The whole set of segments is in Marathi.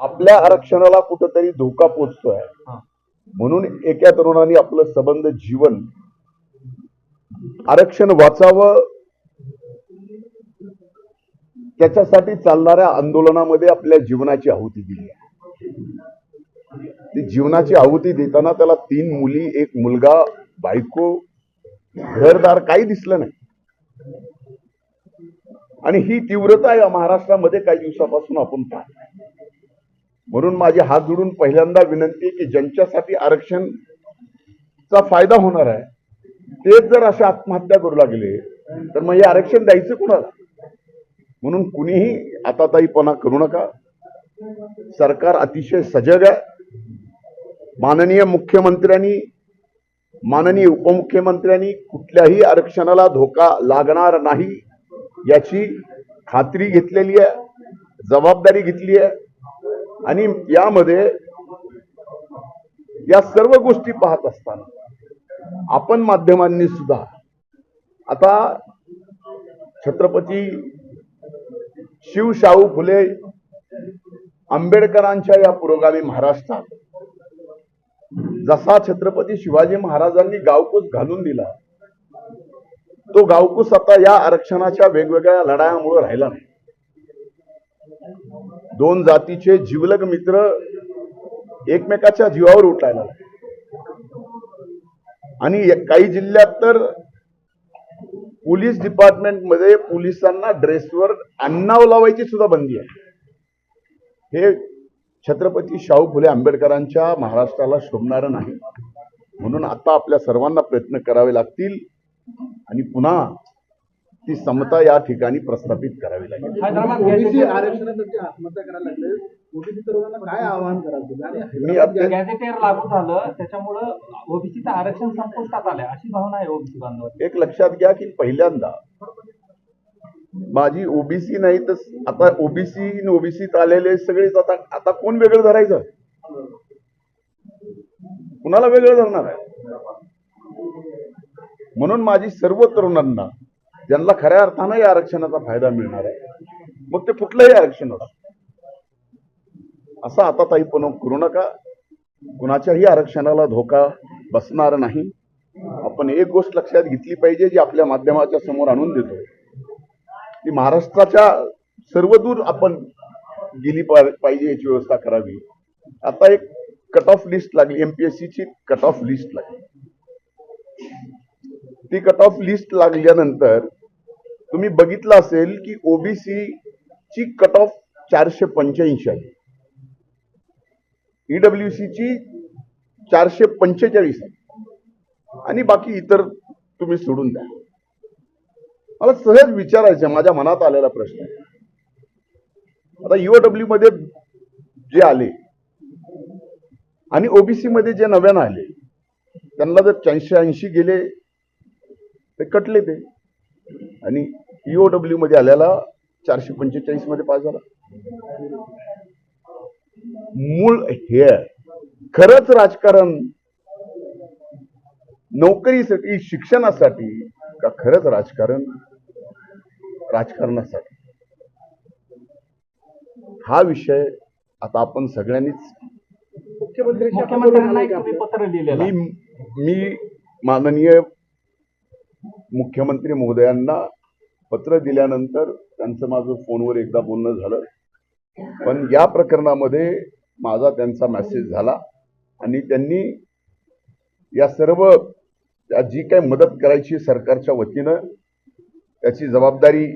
आपल्या आरक्षणाला कुठंतरी धोका पोचतोय. म्हणून एका तरुणाने आपलं संबंध जीवन आरक्षण वाचावं त्याच्यासाठी चालणाऱ्या आंदोलनामध्ये आपल्या जीवनाची आहुती दिली आहे. ती जीवनाची आहुती देताना त्याला तीन मुली एक मुलगा बायको घरदार काही दिसलं नाही. आणि ही तीव्रता या महाराष्ट्रामध्ये काही दिवसापासून आपण पाहतो म्हणून माझे हात जोडून पहिल्यांदा विनंती आहे की ज्यांच्यासाठी आरक्षणचा फायदा होणार आहे तेच जर अशा आत्महत्या करू लागले तर मग हे आरक्षण द्यायचं कुणाला? म्हणून कुणीही आताताईपणा करू नका. सरकार अतिशय सजग आहे. माननीय मुख्यमंत्र्यांनी माननीय उपमुख्यमंत्र्यांनी कुठल्याही आरक्षणाला धोका लागणार नाही याची खात्री घेतलेली आहे जबाबदारी घेतली आहे. आणि यामध्ये या सर्व गोष्टी पाहत असताना आपण माध्यमांनी सुद्धा आता छत्रपती शिवशाहू फुले आंबेडकरांच्या या पुरोगामी महाराष्ट्रात जसा छत्रपती शिवाजी महाराजांनी गावकूस घालून दिला तो गावकूस आता या आरक्षणाच्या वेगवेगळ्या लढायामुळे राहिला नाही. दोन जातीचे जिवलग मित्र एकमेकाच्या जीवावर उठायला लागले. आणि काही जिल्ह्यात तर पोलीस डिपार्टमेंटमध्ये पोलिसांना ड्रेसवर अन्नाव लावायची सुद्धा बंदी आहे. हे छत्रपती शाहू फुले आंबेडकरांच्या महाराष्ट्राला शोभणारं नाही. म्हणून आता आपल्या सर्वांना प्रयत्न करावे लागतील. आणि पुन्हा ती समता या ठिकाणी प्रस्थापित करावी लागेल. मी लागू झालं त्याच्यामुळं ओबीसीचं आरक्षण संपुष्टात आलंय. अशी भावना आहे ओबीसी बांधवांची. एक लक्षात घ्या की पहिल्यांदा माझी ओबीसी नाही तर आता ओबीसी ओबीसीत आलेले सगळेच आता आता कोण वेगळं धरायचं? कुणाला वेगळं धरणार आहे? म्हणून माझी सर्व तरुणांना ज्यांना खऱ्या अर्थानं या आरक्षणाचा फायदा मिळणार आहे. मग ते कुठलंही आरक्षण असो. असं आता ताई पण करू नका. कुणाच्याही आरक्षणाला धोका बसणार नाही. आपण एक गोष्ट लक्षात घेतली पाहिजे जी आपल्या माध्यमाच्या समोर आणून देतो. ती महाराष्ट्राच्या सर्वदूर आपण गेली पा- पाहिजे याची व्यवस्था करावी. आता एक कट ऑफ लिस्ट लागली एमपीएससीची कट ऑफ लिस्ट लागली. ती कट ऑफ लिस्ट लागल्यानंतर तुम्ही बघितलं असेल की ओबीसी ची कट ऑफ चारशे पंच्याऐंशी आहे. ईडब्ल्यूसी ची चारशे पंचेचाळीस आहे. आणि बाकी इतर तुम्ही सोडून द्या. मला सहज विचारायचं माझ्या मनात आलेला प्रश्न आता ईओडब्ल्यू मध्ये जे आले आणि ओबीसी मध्ये जे नव्यानं आले त्यांना जर चारशे ऐंशी गेले ते कटले ते. आणि ईओडब्ल्यू मध्ये आल्याला चारशे पंचेचाळीसमध्ये पास झाला मूळ हे आहे. खरंच राजकारण नोकरीसाठी शिक्षणासाठी का खरंच राजकारण राजकारणासाठी हा विषय आता आपण सगळ्यांनीच मुख्यमंत्र्यांशी आपण बोलून मुख्यमंत्र्यांना आलाय एक का तुम्ही आपण? पत्र लिहिलेलं आहे. मी मी माननीय मुख्यमंत्री महोदयांना पत्र दिल्यानंतर त्यांचं माझं फोनवर एकदा बोलणं झालं. पण या प्रकरणामध्ये माझा त्यांचा मेसेज झाला आणि त्यांनी या सर्व या जी काही मदत करायची सरकारच्या वतीनं त्याची जबाबदारी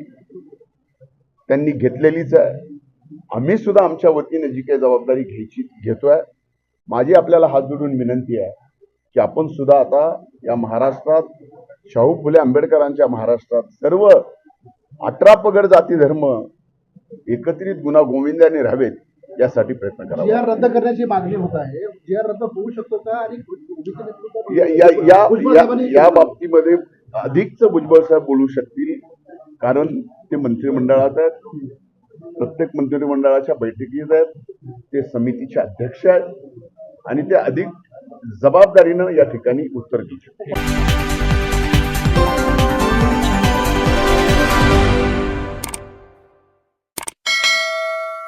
त्यांनी घेतलेलीच आहे. आम्ही सुद्धा आमच्या वतीने जी काही जबाबदारी घ्यायची घेतोय. माझी आपल्याला हात जोडून विनंती आहे की आपण सुद्धा आता या महाराष्ट्रात शाहू फुले आंबेडकरांच्या महाराष्ट्रात सर्व अठरा पगड जाती धर्म एकत्रित गुन्हा गोविंदाने राहावेत यासाठी प्रयत्न आर रद्द करण्याची मागणी होत आहे. रद्द होऊ शकतो का आणि या बाबतीमध्ये अधिकच भुजबळ साहेब बोलू शकतील कारण ते मंत्रिमंडळात आहेत. प्रत्येक मंत्रिमंडळाच्या बैठकीत आहेत. ते समितीचे अध्यक्ष आहेत. आणि ते अधिक जबाबदारीनं या ठिकाणी उत्तर देऊ शकतील